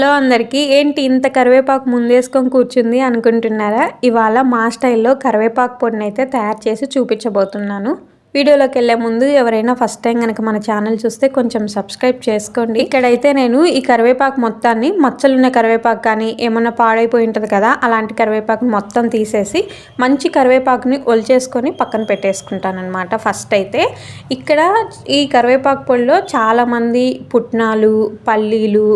Hello అందరికీ. ఏంటి ఇంత కరివేపాకు ముందేసుకొని కూర్చుంది అనుకుంటున్నారా? ఇవాళ మా స్టైల్లో కరివేపాకు పొడిని అయితే తయారు చేసి చూపించబోతున్నాను. వీడియోలోకి వెళ్ళే ముందు ఎవరైనా ఫస్ట్ టైం కనుక మన ఛానల్ చూస్తే కొంచెం సబ్స్క్రైబ్ చేసుకోండి. ఇక్కడైతే నేను ఈ కరివేపాకు మొత్తాన్ని మచ్చలున్న కరివేపాకు కానీ ఏమన్నా పాడైపోయి ఉంటుంది కదా అలాంటి కరివేపాకు మొత్తం తీసేసి మంచి కరివేపాకుని ఒలిచేసుకొని పక్కన పెట్టేసుకుంటానమాట ఫస్ట్ అయితే ఇక్కడ ఈ కరివేపాకు పొడిలో చాలామంది పుట్నాలు పల్లీలు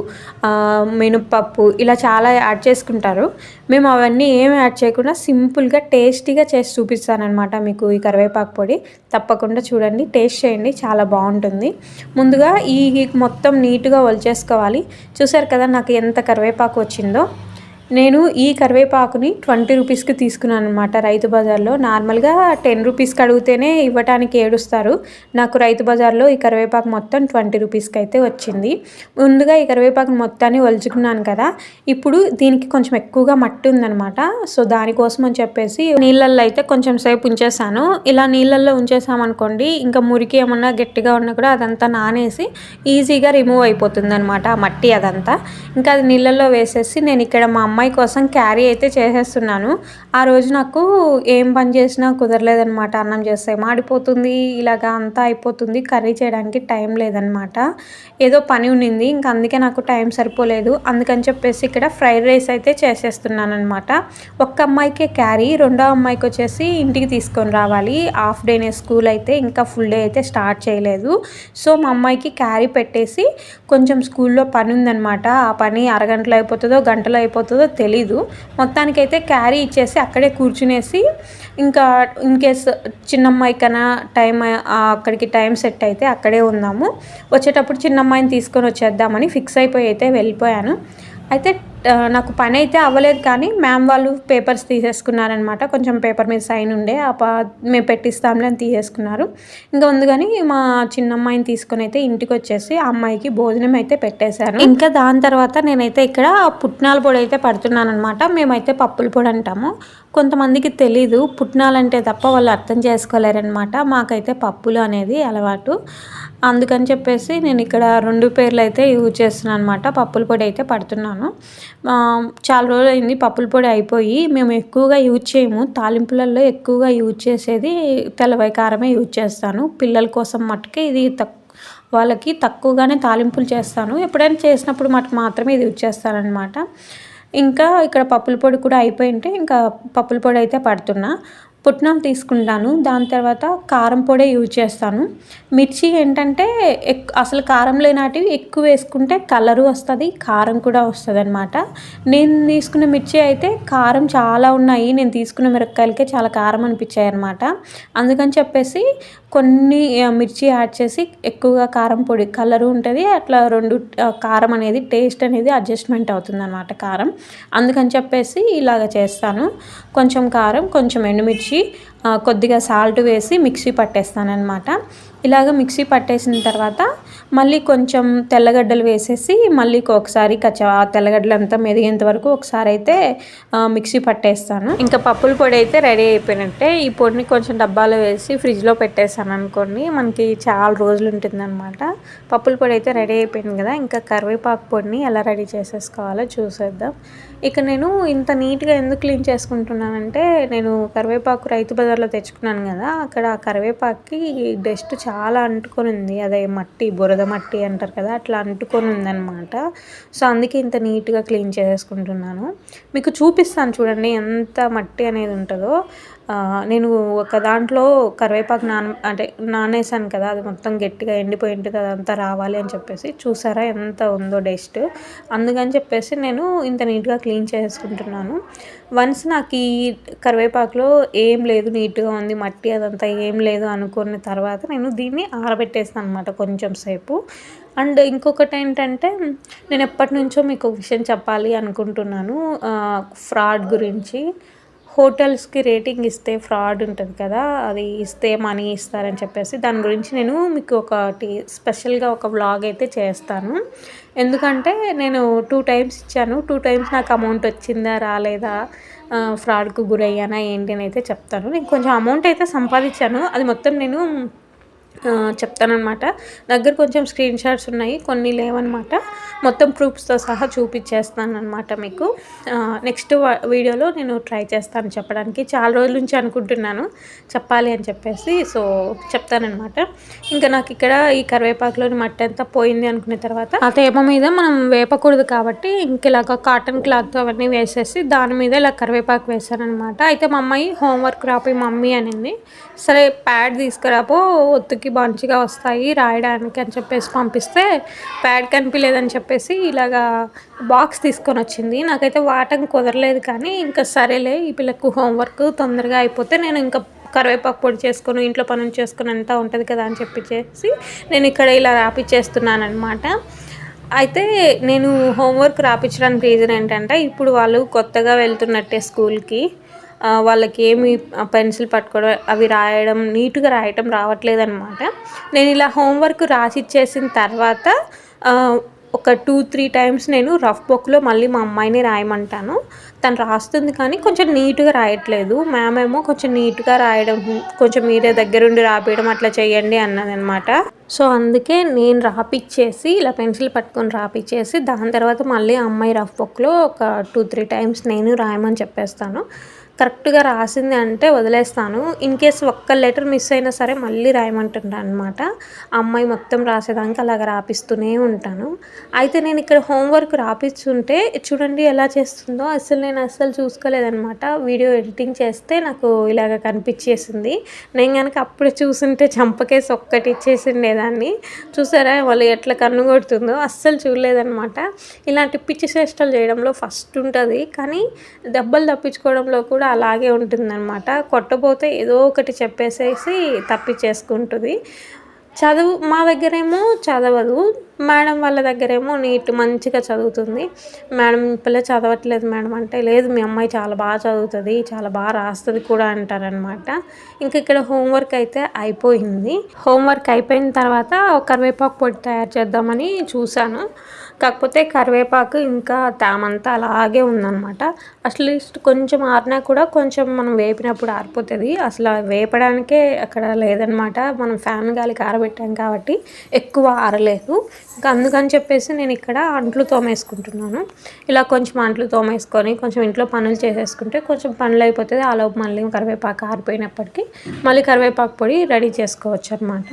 మినప్పప్పు ఇలా చాలా యాడ్ చేసుకుంటారు. మేము అవన్నీ ఏం యాడ్ చేయకుండా సింపుల్గా టేస్టీగా చేసి చూపిస్తానమాట మీకు ఈ కరివేపాకు పొడి. తప్పకుండా చూడండి టేస్ట్ చేయండి చాలా బాగుంటుంది. ముందుగా ఈ మొత్తం నీట్గా వలిచేసుకోవాలి చూసారు కదా నాకు ఎంత కరివేపాకు వచ్చిందో? నేను ఈ కరివేపాకుని ట్వంటీ రూపీస్కి తీసుకున్నాను అనమాట రైతు బజార్లో. నార్మల్గా టెన్ రూపీస్కి అడిగితేనే ఇవ్వటానికి ఏడుస్తారు. నాకు రైతు బజార్లో ఈ కరివేపాకు మొత్తం ట్వంటీ రూపీస్కి అయితే వచ్చింది. ముందుగా ఈ కరివేపాకు మొత్తాన్ని వలుచుకున్నాను కదా ఇప్పుడు దీనికి కొంచెం ఎక్కువగా మట్టి ఉందనమాట సో దానికోసం అని చెప్పేసి నీళ్ళల్లో అయితే కొంచెం సేపు ఉంచేసాను. ఇలా నీళ్ళల్లో ఉంచేసామనుకోండి ఇంకా మురికి ఏమన్నా గట్టిగా ఉన్నా కూడా అదంతా నానేసి ఈజీగా రిమూవ్ అయిపోతుంది అనమాట ఆ మట్టి అదంతా. ఇంకా అది నీళ్ళల్లో వేసేసి నేను ఇక్కడ మా అమ్మాయి కోసం క్యారీ అయితే చేసేస్తున్నాను. ఆ రోజు నాకు ఏం పని చేసినా కుదరలేదనమాట అన్నం చేస్తే మాడిపోతుంది ఇలాగా అంతా అయిపోతుంది. కర్రీ చేయడానికి టైం లేదనమాట ఏదో పని ఉండింది ఇంకా అందుకే నాకు టైం సరిపోలేదు. అందుకని చెప్పేసి ఇక్కడ ఫ్రైడ్ రైస్ అయితే చేసేస్తున్నాను అనమాట ఒక్క అమ్మాయికే క్యారీ రెండో అమ్మాయికి వచ్చేసి ఇంటికి తీసుకొని రావాలి. హాఫ్ డేనే స్కూల్ అయితే ఇంకా ఫుల్ డే అయితే స్టార్ట్ చేయలేదు. సో మా అమ్మాయికి క్యారీ పెట్టేసి కొంచెం స్కూల్లో పని ఉందనమాట ఆ పని అరగంటలో అయిపోతుందో గంటలో అయిపోతుందో అవుతుందో తెలీదు. మొత్తానికైతే క్యారీ ఇచ్చేసి అక్కడే కూర్చునేసి ఇంకా ఇన్ కేస్ చిన్నమ్మాయి కన్నా టైం అక్కడికి టైం సెట్ అయితే అక్కడే ఉందాము. వచ్చేటప్పుడు చిన్నమ్మాయిని తీసుకొని వచ్చేద్దామని ఫిక్స్ అయిపోయి అయితే వెళ్ళిపోయాను. అయితే నాకు పని అయితే అవ్వలేదు కానీ మ్యామ్ వాళ్ళు పేపర్స్ తీసేసుకున్నారనమాట కొంచెం పేపర్ మీద సైన్ ఉండే ఆ పా మేము పెట్టిస్తాంలే అని తీసేసుకున్నారు. ఇంకా ఉంది కానీ మా చిన్నమ్మాయిని తీసుకొని అయితే ఇంటికి వచ్చేసి ఆ అమ్మాయికి భోజనం అయితే పెట్టేశాను. ఇంకా దాని తర్వాత నేనైతే ఇక్కడ పుట్నాల పొడి అయితే పడుతున్నాను అనమాట మేమైతే పప్పుల పొడి అంటాము. కొంతమందికి తెలీదు పుట్నాలంటే తప్ప వాళ్ళు అర్థం చేసుకోలేరనమాట మాకైతే పప్పులు అనేది అలవాటు. అందుకని చెప్పేసి నేను ఇక్కడ రెండు పేర్లు అయితే యూజ్ చేస్తున్నాను అనమాట పప్పుల పొడి అయితే పడుతున్నాను. చాలా రోజులు అయింది పప్పుల పొడి అయిపోయి మేము ఎక్కువగా యూజ్ చేయము. తాలింపులలో ఎక్కువగా యూజ్ చేసేది తెల్లవై కారమే యూజ్ చేస్తాను. పిల్లల కోసం మట్టుకే ఇది తక్కువ వాళ్ళకి తక్కువగానే తాలింపులు చేస్తాను. ఎప్పుడైనా చేసినప్పుడు మటుకు మాత్రమే ఇది యూజ్ చేస్తానమాట ఇంకా ఇక్కడ పప్పుల పొడి కూడా అయిపోయింటే ఇంకా పప్పుల పొడి అయితే పడుతున్నా. పుట్నాలు తీసుకుంటాను. దాని తర్వాత కారం పొడే యూజ్ చేస్తాను. మిర్చి ఏంటంటే ఎక్ అసలు కారం లేనాటివి ఎక్కువ వేసుకుంటే కలరు వస్తుంది కారం కూడా వస్తుంది అనమాట నేను తీసుకున్న మిర్చి అయితే కారం చాలా ఉన్నాయి. నేను తీసుకున్న మిరపకాయలకే చాలా కారం అనిపించాయి అనమాట అందుకని చెప్పేసి కొన్ని మిర్చి యాడ్ చేసి ఎక్కువగా కారం పొడి కలరు ఉంటుంది. అట్లా రెండు కారం అనేది టేస్ట్ అనేది అడ్జస్ట్మెంట్ అవుతుంది అనమాట కారం. అందుకని చెప్పేసి ఇలాగ చేస్తాను. కొంచెం కారం కొంచెం ఎండుమిర్చి కొద్దిగా సాల్ట్ వేసి మిక్సీ పట్టేస్తానమాట ఇలాగ మిక్సీ పట్టేసిన తర్వాత మళ్ళీ కొంచెం తెల్లగడ్డలు వేసేసి మళ్ళీ ఒకసారి కచ్చ తెల్లగడ్డలు అంతా మెదిగేంత వరకు ఒకసారి అయితే మిక్సీ పట్టేస్తాను. ఇంకా పప్పుల పొడి అయితే రెడీ అయిపోయినట్టే. ఈ పొడిని కొంచెం డబ్బాలో వేసి ఫ్రిడ్జ్లో పెట్టేసాను అనుకోండి మనకి చాలా రోజులు ఉంటుందన్నమాట. పప్పుల పొడి అయితే రెడీ అయిపోయింది కదా ఇంకా కరివేపాకు పొడిని ఎలా రెడీ చేసేసుకోవాలో చూసేద్దాం. ఇక నేను ఇంత నీట్గా ఎందుకు క్లీన్ చేసుకుంటున్నానంటే నేను కరివేపాకు రైతు బజార్లో తెచ్చుకున్నాను కదా అక్కడ ఆ కరివేపాకుకి డస్ట్ చాలా అంటుకొని ఉంది అదే మట్టి బురద మట్టి అంటారు కదా అట్లా అంటుకొని ఉందన్నమాట సో అందుకే ఇంత నీట్గా క్లీన్ చేసుకుంటున్నాను. మీకు చూపిస్తాను చూడండి ఎంత మట్టి అనేది ఉంటుందో. నేను ఒక దాంట్లో కరివేపాకు నాన అంటే నానేసాను కదా అది మొత్తం గట్టిగా ఎండిపోయింది కదా అదంతా రావాలి అని చెప్పేసి. చూసారా ఎంత ఉందో డస్ట్ అందుకని చెప్పేసి నేను ఇంత నీట్గా క్లీన్ చేసుకుంటున్నాను. వన్స్ నాకు ఈ కరివేపాకులో ఏం లేదు నీట్గా ఉంది మట్టి అదంతా ఏం లేదు అనుకున్న తర్వాత నేను దీన్ని ఆరబెట్టేస్తాను అనమాట కొంచెం సేపు. అండ్ ఇంకొకటి ఏంటంటే నేను ఎప్పటి నుంచో మీకు విషయం చెప్పాలి అనుకుంటున్నాను. ఫ్రాడ్ గురించి. హోటల్స్కి రేటింగ్ ఇస్తే ఫ్రాడ్ ఉంటుంది కదా అది ఇస్తే మనీ ఇస్తారని చెప్పేసి దాని గురించి నేను మీకు ఒకటి స్పెషల్గా ఒక వ్లాగ్ అయితే చేస్తాను. ఎందుకంటే నేను టూ టైమ్స్ ఇచ్చాను టూ టైమ్స్ నాకు అమౌంట్ వచ్చిందా రాలేదా ఫ్రాడ్కు గురయ్యానా ఏంటి అని అయితే చెప్తాను. నేను కొంచెం అమౌంట్ అయితే సంపాదించాను అది మొత్తం నేను చెప్తానమాట దగ్గర కొంచెం స్క్రీన్ షాట్స్ ఉన్నాయి కొన్ని లేవన్నమాట. మొత్తం ప్రూఫ్స్తో సహా చూపించేస్తాను అనమాట మీకు నెక్స్ట్ వీడియోలో నేను ట్రై చేస్తాను చెప్పడానికి. చాలా రోజుల నుంచి అనుకుంటున్నాను చెప్పాలి అని చెప్పేసి సో చెప్తానమాట ఇంకా నాకు ఇక్కడ ఈ కరివేపాకులోని మట్టి అంతా పోయింది అనుకున్న తర్వాత ఆ తేమ మీద మనం వేపకూడదు కాబట్టి ఇంక ఇలాగ కాటన్ క్లాత్ అవన్నీ వేసేసి దాని మీద ఇలా కరివేపాకు వేసాను అయితే మా అమ్మాయి హోంవర్క్ రాపి మమ్మీ అనింది సరే ప్యాడ్ తీసుకురాపో ఒత్తుకి మంచిగా వస్తాయి రాయడానికి అని చెప్పేసి పంపిస్తే ప్యాడ్ కనిపించలేదని చెప్పేసి ఇలాగా బాక్స్ తీసుకొని వచ్చింది. నాకైతే వాటం కుదరలేదు కానీ ఇంకా సరేలే ఈ పిల్లకు హోంవర్క్ తొందరగా అయిపోతే నేను ఇంకా కరివేపాకు పొడి చేసుకొని ఇంట్లో పనులు చేసుకుని అంతా ఉంటుంది కదా అని చెప్పి నేను ఇక్కడ ఇలా రాపిచ్చేస్తున్నాను అనమాట అయితే నేను హోంవర్క్ రాపించడానికి రీజన్ ఏంటంటే ఇప్పుడు వాళ్ళు కొత్తగా వెళ్తున్నట్టే స్కూల్కి వాళ్ళకి ఏమి పెన్సిల్ పట్టుకోవడం అవి రాయడం నీట్గా రాయటం రావట్లేదు అనమాట నేను ఇలా హోంవర్క్ రాసి ఇచ్చేసిన తర్వాత ఒక టూ త్రీ టైమ్స్ నేను రఫ్ బుక్లో మళ్ళీ మా అమ్మాయిని రాయమంటాను. తను రాస్తుంది కానీ కొంచెం నీట్గా రాయట్లేదు. మ్యామ్ ఏమో కొంచెం నీట్గా రాయడం కొంచెం మీరే దగ్గరుండి రాపించడం అట్లా చేయండి అన్నదనమాట సో అందుకే నేను రాపిచ్చేసి ఇలా పెన్సిల్ పట్టుకొని రాపిచ్చేసి దాని తర్వాత మళ్ళీ అమ్మాయి రఫ్ బుక్లో ఒక టూ త్రీ టైమ్స్ నేను రాయమని చెప్పేస్తాను. కరెక్ట్గా రాసింది అంటే వదిలేస్తాను. ఇన్ కేస్ ఒక్క లెటర్ మిస్ అయినా సరే మళ్ళీ రాయమంటుంటాను అనమాట ఆ అమ్మాయి మొత్తం రాసేదానికి అలాగ రాపిస్తూనే ఉంటాను. అయితే నేను ఇక్కడ హోంవర్క్ రాపిస్తుంటే చూడండి ఎలా చేస్తుందో. అసలు నేను అస్సలు చూసుకోలేదనమాట వీడియో ఎడిటింగ్ చేస్తే నాకు ఇలాగ కనిపించేసింది. నేను కనుక అప్పుడే చూసుంటే చంపకేసి ఒక్కటి ఇచ్చేసిండేదాన్ని. చూసారా వాళ్ళు ఎట్లా కన్ను కొడుతుందో? అస్సలు చూడలేదనమాట ఇలాంటి పిచ్చి చేష్టలు చేయడంలో ఫస్ట్ ఉంటుంది. కానీ దెబ్బలు తప్పించుకోవడంలో కూడా అలాగే ఉంటుందన్నమాట. కొట్టబోతే ఏదో ఒకటి చెప్పేసేసి తప్పించేసుకుంటుంది చదువు మా దగ్గరేమో చదవదు. మేడం వాళ్ళ దగ్గరేమో నీట్ మంచిగా చదువుతుంది. మేడం పిల్ల చదవట్లేదు మేడం అంటే లేదు మీ అమ్మాయి చాలా బాగా చదువుతుంది చాలా బాగా రాస్తుంది కూడా అంటారనమాట ఇంక ఇక్కడ హోంవర్క్ అయితే అయిపోయింది. హోంవర్క్ అయిపోయిన తర్వాత కరివేపాకు పొడి తయారు చేద్దామని చూశాను. కాకపోతే కరివేపాకు ఇంకా తేమంతా అలాగే ఉందనమాట అట్లీస్ట్ కొంచెం ఆరినా కూడా కొంచెం మనం వేపినప్పుడు ఆరిపోతుంది. అసలు వేపడానికే అక్కడ లేదనమాట మనం ఫ్యాన్ గాలికి ఆరబెట్టాం కాబట్టి ఎక్కువ ఆరలేదు. ఇంకా అందుకని చెప్పేసి నేను ఇక్కడ అంట్లు తోమేసుకుంటున్నాను. ఇలా కొంచెం అంట్లు తోమేసుకొని కొంచెం ఇంట్లో పనులు చేసేసుకుంటే కొంచెం పనులు అయిపోతుంది ఆలోపు మళ్ళీ కరివేపాకు ఆరిపోయినప్పటికీ మళ్ళీ కరివేపాకు పొడి రెడీ చేసుకోవచ్చు అనమాట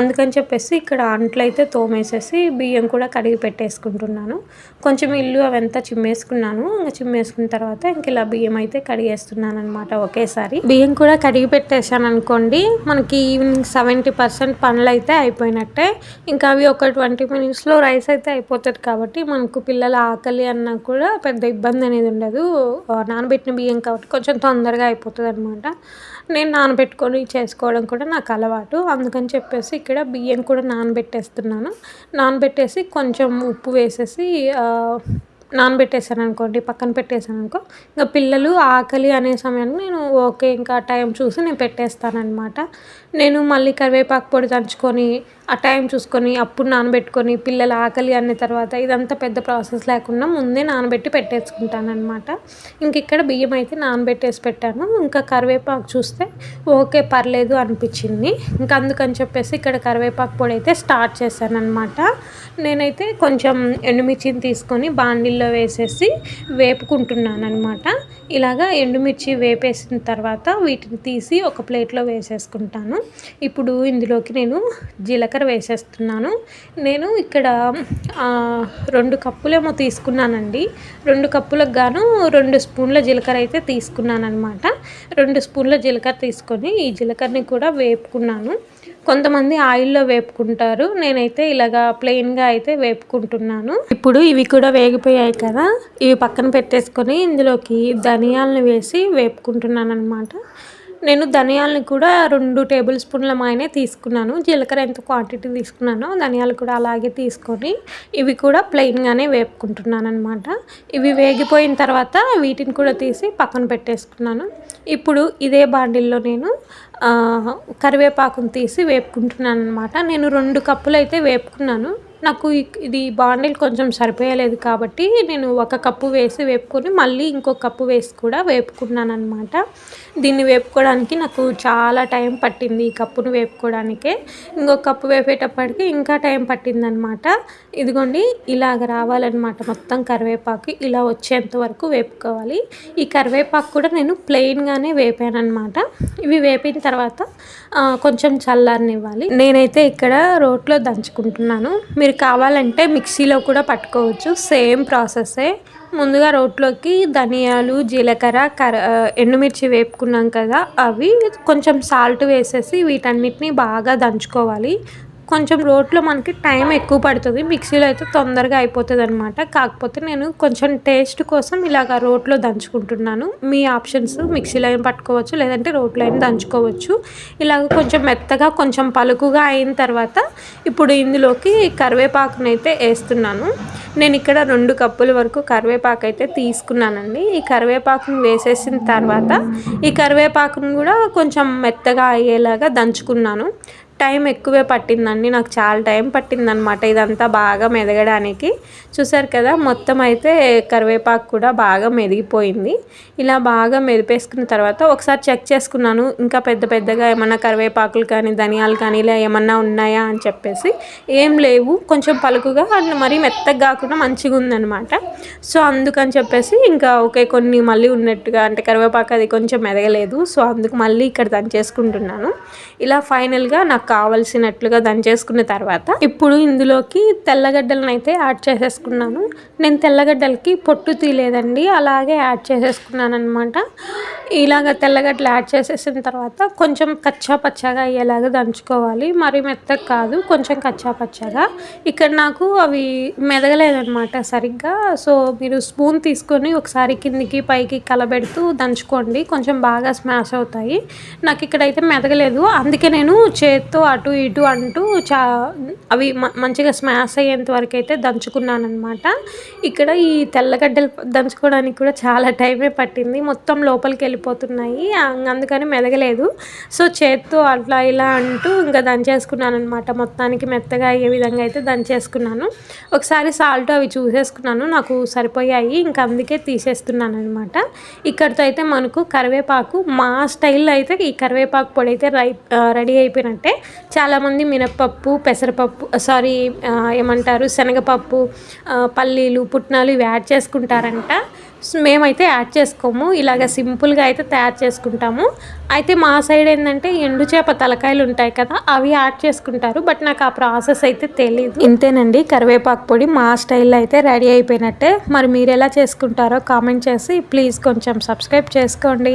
అందుకని చెప్పేసి ఇక్కడ అంట్లు అయితే తోమేసేసి బియ్యం కూడా కడిగి పెట్టేసుకుంటున్నాను. కొంచెం ఇల్లు అవంతా చిమ్మేసుకున్నాను. ఇంకా చిమ్మేసుకున్న తర్వాత ఇంక ఇలా బియ్యం అయితే కడిగేస్తున్నాను అనమాట ఒకేసారి. బియ్యం కూడా కడిగి పెట్టేశాను అనుకోండి మనకి ఈవినింగ్ సెవెంటీ పర్సెంట్ పనులు అయితే అయిపోయినట్టే. ఇంకా అవి ఒక ట్వంటీ మినిట్స్లో రైస్ అయితే అయిపోతుంది కాబట్టి మనకు పిల్లల ఆకలి అన్నా కూడా పెద్ద ఇబ్బంది అనేది ఉండదు. నానబెట్టిన బియ్యం కాబట్టి కొంచెం తొందరగా అయిపోతుంది అనమాట నేను నానబెట్టుకొని చేసుకోవడం కూడా నాకు అలవాటు. అందుకని చెప్పేసి ఇక్కడ బియ్యం కూడా నానబెట్టేస్తున్నాను. నానబెట్టేసి కొంచెం ఉప్పు వేసేసి ఆ, అనుకోండి పక్కన పెట్టేసాను అనుకో ఇంకా పిల్లలు ఆకలి అనే సమయాన్ని నేను ఓకే ఇంకా టైం చూసి నేను పెట్టేస్తానమాట నేను మళ్ళీ కరివేపాకు పొడి దంచుకొని ఆ టైం చూసుకొని అప్పుడు నానబెట్టుకొని పిల్లల ఆకలి అన్న తర్వాత ఇదంతా పెద్ద ప్రాసెస్ లేకుండా ముందే నానబెట్టి పెట్టేసుకుంటానమాట ఇంక ఇక్కడ బియ్యం అయితే నానబెట్టేసి పెట్టాను. ఇంకా కరివేపాకు చూస్తే ఓకే పర్లేదు అనిపించింది. ఇంకా అందుకని చెప్పేసి ఇక్కడ కరివేపాకు పొడి అయితే స్టార్ట్ చేశాను అనమాట నేనైతే కొంచెం ఎండుమిర్చిని తీసుకొని బాండిల్లో వేసేసి వేపుకుంటున్నాను అనమాట ఇలాగా ఎండుమిర్చి వేపేసిన తర్వాత వీటిని తీసి ఒక ప్లేట్లో వేసేసుకుంటాను. ఇప్పుడు ఇందులోకి నేను జీలకర్ర వేసేస్తున్నాను. నేను ఇక్కడ రెండు కప్పులేమో తీసుకున్నానండి. రెండు కప్పులకు గాను రెండు స్పూన్ల జీలకర్ర అయితే తీసుకున్నాను అనమాట రెండు స్పూన్ల జీలకర్ర తీసుకొని ఈ జీలకర్రని కూడా వేపుకున్నాను. కొంతమంది ఆయిల్లో వేపుకుంటారు. నేనైతే ఇలాగా ప్లెయిన్గా అయితే వేపుకుంటున్నాను. ఇప్పుడు ఇవి కూడా వేగిపోయాయి కదా ఇవి పక్కన పెట్టేసుకొని ఇందులోకి ధనియాలను వేసి వేపుకుంటున్నాను అనమాట నేను ధనియాలను కూడా రెండు టేబుల్ స్పూన్ల మాయనే తీసుకున్నాను. జీలకర్ర ఎంత క్వాంటిటీ తీసుకున్నానో ధనియాలు కూడా అలాగే తీసుకొని ఇవి కూడా ప్లెయిన్గానే వేపుకుంటున్నాను అనమాట ఇవి వేగిపోయిన తర్వాత వీటిని కూడా తీసి పక్కన పెట్టేసుకున్నాను. ఇప్పుడు ఇదే బాండిల్లో నేను కరివేపాకును తీసి వేపుకుంటున్నాను అనమాట నేను రెండు కప్పులు అయితే వేపుకున్నాను. నాకు ఇది బాండిల్ కొంచెం సరిపోయలేదు కాబట్టి నేను ఒక కప్పు వేసి వేపుకొని మళ్ళీ ఇంకో కప్పు వేసి కూడా వేపుకున్నాను అనమాట దీన్ని వేపుకోవడానికి నాకు చాలా టైం పట్టింది ఈ కప్పును వేపుకోవడానికే. ఇంకొక కప్పు వేపేటప్పటికి ఇంకా టైం పట్టిందనమాట ఇదిగోండి ఇలాగ రావాలన్నమాట మొత్తం కరివేపాకు. ఇలా వచ్చేంత వరకు వేపుకోవాలి. ఈ కరివేపాకు కూడా నేను ప్లెయిన్గానే వేపాను అనమాట ఇవి వేపిన తర్వాత కొంచెం చల్లారనివ్వాలి. నేనైతే ఇక్కడ రోట్లో దంచుకుంటున్నాను. మీరు కావాలంటే మిక్సీలో కూడా పట్టుకోవచ్చు. సేమ్ ప్రాసెసే. ముందుగా రోట్లోకి ధనియాలు జీలకర్ర కర ఎండుమిర్చి వేపుకున్నాం కదా అవి కొంచెం సాల్ట్ వేసేసి వీటన్నిటిని బాగా దంచుకోవాలి. కొంచెం రోట్లో మనకి టైం ఎక్కువ పడుతుంది. మిక్సీలో అయితే తొందరగా అయిపోతుంది అనమాట కాకపోతే నేను కొంచెం టేస్ట్ కోసం ఇలాగ రోట్లో దంచుకుంటున్నాను. మీ ఆప్షన్స్ మిక్సీలో అయినా పట్టుకోవచ్చు లేదంటే రోట్లో అయినా దంచుకోవచ్చు. ఇలాగ కొంచెం మెత్తగా కొంచెం పలుకుగా అయిన తర్వాత ఇప్పుడు ఇందులోకి కరివేపాకునైతే అయితే వేస్తున్నాను. నేను ఇక్కడ రెండు కప్పుల వరకు కరివేపాకు అయితే తీసుకున్నానండి. ఈ కరివేపాకును వేసేసిన తర్వాత ఈ కరివేపాకును కూడా కొంచెం మెత్తగా అయ్యేలాగా దంచుకున్నాను. టైం ఎక్కువే పట్టిందండి. నాకు చాలా టైం పట్టిందనమాట ఇదంతా బాగా మెదగడానికి. చూసారు కదా మొత్తం అయితే కరివేపాకు కూడా బాగా మెదిగిపోయింది. ఇలా బాగా మెదిపేసుకున్న తర్వాత ఒకసారి చెక్ చేసుకున్నాను. ఇంకా పెద్ద పెద్దగా ఏమన్నా కరివేపాకులు కానీ ధనియాలు కానీ ఇలా ఏమన్నా ఉన్నాయా అని చెప్పేసి ఏం లేవు. కొంచెం పలుకుగా అండ్ మరీ మెత్తగా కాకుండా మంచిగా ఉందన్నమాట. సో అందుకని చెప్పేసి ఇంకా ఓకే కొన్ని మళ్ళీ ఉన్నట్టుగా అంటే కరివేపాకు అది కొంచెం మెదగలేదు. సో అందుకు మళ్ళీ ఇక్కడ దంచేసుకుంటున్నాను. ఇలా ఫైనల్గా నాకు కావలసినట్లుగా దంచేసుకున్న తర్వాత ఇప్పుడు ఇందులోకి తెల్లగడ్డలను అయితే యాడ్ చేసేసుకున్నాను. నేను తెల్లగడ్డలకి పొట్టు తీలేదండి అలాగే యాడ్ చేసేసుకున్నాను అనమాట ఇలాగ తెల్లగడ్డలు యాడ్ చేసేసిన తర్వాత కొంచెం కచ్చా పచ్చగా అయ్యేలాగా దంచుకోవాలి. మరి మెత్తగా కాదు కొంచెం కచ్చా పచ్చగా. ఇక్కడ నాకు అవి మెదగలేదనమాట సరిగ్గా. సో మీరు స్పూన్ తీసుకొని ఒకసారి కిందికి పైకి కలబెడుతూ దంచుకోండి. కొంచెం బాగా స్మాష్ అవుతాయి. నాకు ఇక్కడైతే మెదగలేదు. అందుకే నేను చేత్తో అటు ఇటు అంటూ చా అవి మంచిగా స్మాష్ అయ్యేంత వరకు అయితే దంచుకున్నాను అనమాట ఇక్కడ ఈ తెల్లగడ్డలు దంచుకోవడానికి కూడా చాలా టైమే పట్టింది. మొత్తం లోపలికి వెళ్ళిపోతున్నాయి. అందుకని మెదగలేదు. సో చేత్తో అట్లా ఇలా అంటూ ఇంకా దంచేసుకున్నాను అనమాట మొత్తానికి మెత్తగా అయ్యే విధంగా అయితే దంచేసుకున్నాను. ఒకసారి సాల్ట్ అవి చూసేసుకున్నాను. నాకు సరిపోయాయి. ఇంకా అందుకే తీసేస్తున్నాను అనమాట ఇక్కడితో అయితే మనకు కరివేపాకు మా స్టైల్లో అయితే ఈ కరివేపాకు పొడి అయితే రై రెడీ అయిపోయినట్టే. చాలామంది మినప్పప్పు పెసరపప్పు సారీ ఏమంటారు శనగపప్పు పల్లీలు పుట్నాలు ఇవి యాడ్ చేసుకుంటారంట. మేమైతే యాడ్ చేసుకోము. ఇలాగ సింపుల్గా అయితే తయారు చేసుకుంటాము. అయితే మా సైడ్ ఏంటంటే ఎండు చేప తలకాయలు ఉంటాయి కదా అవి యాడ్ చేసుకుంటారు. బట్ నాకు ఆ ప్రాసెస్ అయితే తెలియదు ఇంతేనండి కరివేపాకు పొడి మా స్టైల్లో అయితే రెడీ అయిపోయినట్టే. మరి మీరు ఎలా చేసుకుంటారో కామెంట్ చేసి ప్లీజ్ కొంచెం సబ్స్క్రైబ్ చేసుకోండి.